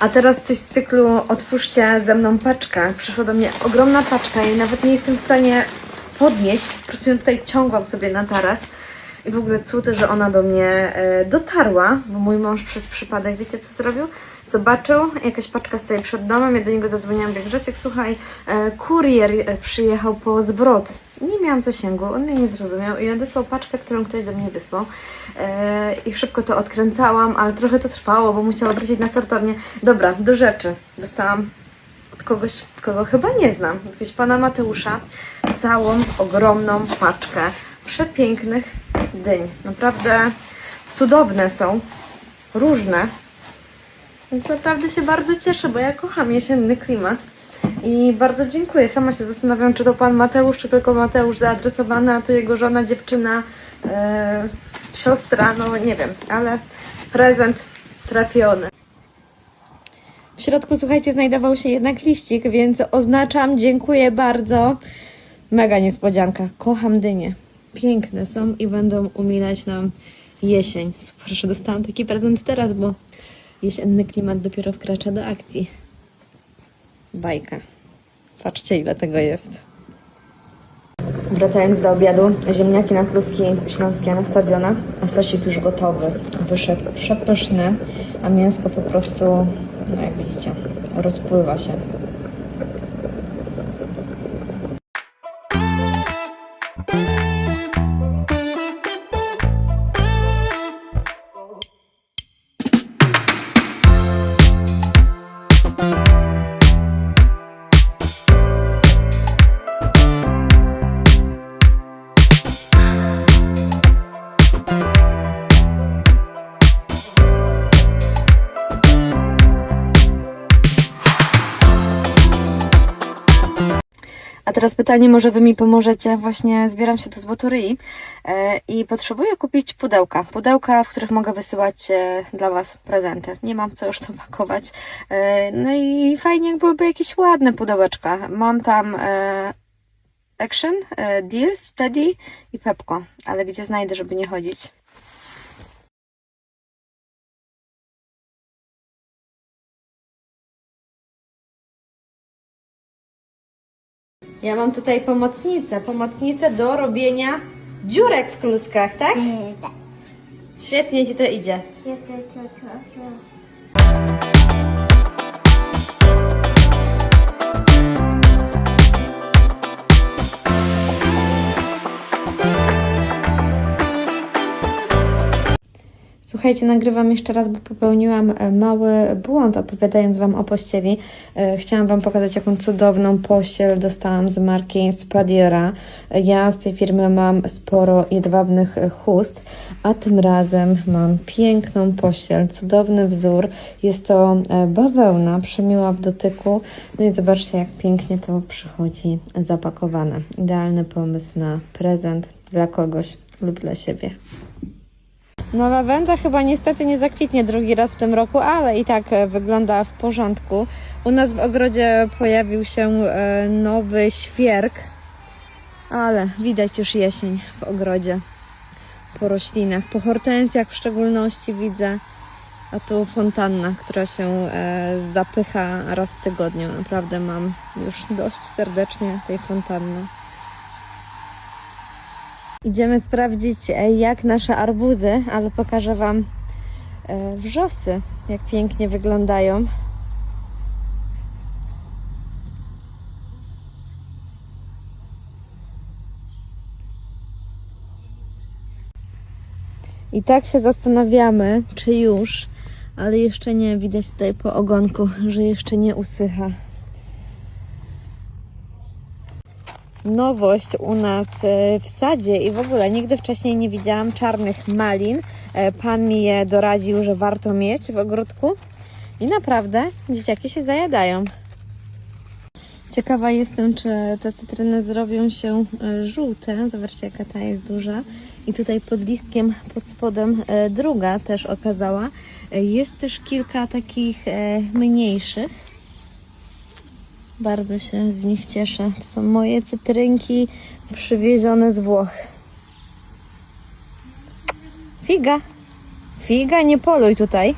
A teraz coś z cyklu Otwórzcie ze mną paczkę. Przyszła do mnie ogromna paczka i nawet nie jestem w stanie podnieść. Po prostu ją tutaj ciągłam sobie na taras. I w ogóle cud, że ona do mnie e, dotarła, bo mój mąż przez przypadek, wiecie co zrobił? Zobaczył, jakaś paczka stoi przed domem, ja do niego zadzwoniłam, jak Grzesiek, słuchaj, e, kurier e, przyjechał po zwrot. Nie miałam zasięgu, on mnie nie zrozumiał i odesłał paczkę, którą ktoś do mnie wysłał. E, I szybko to odkręcałam, ale trochę to trwało, bo musiała wrócić na sortownię. Dobra, do rzeczy. Dostałam od kogoś, kogo chyba nie znam, od jakiegoś pana Mateusza, całą ogromną paczkę przepięknych dyń. Naprawdę cudowne są, różne. Więc naprawdę się bardzo cieszę, bo ja kocham jesienny klimat. I bardzo dziękuję. Sama się zastanawiam, czy to pan Mateusz, czy tylko Mateusz zaadresowany, a to jego żona, dziewczyna, e, siostra, no nie wiem, ale prezent trafiony. W środku, słuchajcie, znajdował się jednak liścik, więc oznaczam, dziękuję bardzo. Mega niespodzianka. Kocham dynie. Piękne są i będą umilać nam jesień. Super, że dostałam taki prezent teraz, bo jesienny klimat dopiero wkracza do akcji. Bajka. Patrzcie, ile tego jest. Wracając do obiadu, ziemniaki na kluski śląskie nastawione, a sosik już gotowy. Wyszedł przepyszny, a mięsko po prostu, no jak widzicie, rozpływa się. A teraz pytanie, może Wy mi pomożecie. Właśnie zbieram się do Złotoryi e, i potrzebuję kupić pudełka. Pudełka, w których mogę wysyłać e, dla Was prezenty. Nie mam co już to pakować. E, no i fajnie, jak jakieś ładne pudełeczka. Mam tam Action, Deals, Steady i Pepko. Ale gdzie znajdę, żeby nie chodzić? Ja mam tutaj pomocnicę. Pomocnicę do robienia dziurek w kluskach, tak? tak. Świetnie Ci to idzie. Słuchajcie, nagrywam jeszcze raz, bo popełniłam e, mały błąd opowiadając Wam o pościeli. E, Chciałam Wam pokazać, jaką cudowną pościel dostałam z marki Spadiora. Ja z tej firmy mam sporo jedwabnych chust, a tym razem mam piękną pościel, cudowny wzór. Jest to e, bawełna, przemiła w dotyku. No i zobaczcie, jak pięknie to przychodzi zapakowane. Idealny pomysł na prezent dla kogoś lub dla siebie. No lawenda chyba niestety nie zakwitnie drugi raz w tym roku, ale i tak e, wygląda w porządku. U nas w ogrodzie pojawił się e, nowy świerk, ale widać już jesień w ogrodzie. Po roślinach, po hortensjach w szczególności widzę. A tu fontanna, która się e, zapycha raz w tygodniu. Naprawdę mam już dość serdecznie tej fontanny. Idziemy sprawdzić, e, jak nasze arbuzy, ale pokażę Wam e, wrzosy, jak pięknie wyglądają. I tak się zastanawiamy, czy już, ale jeszcze nie widać tutaj po ogonku, że jeszcze nie usycha. Nowość u nas e, w sadzie i w ogóle nigdy wcześniej nie widziałam czarnych malin. E, Pan mi je doradził, że warto mieć w ogródku i naprawdę dzieciaki się zajadają. Ciekawa jestem, czy te cytryny zrobią się e, żółte. Zobaczcie, jaka ta jest duża. I tutaj pod listkiem, pod spodem druga też okazała. Jest też kilka takich mniejszych. Bardzo się z nich cieszę. To są moje cytrynki przywiezione z Włoch. Figa. Figa, nie poluj tutaj.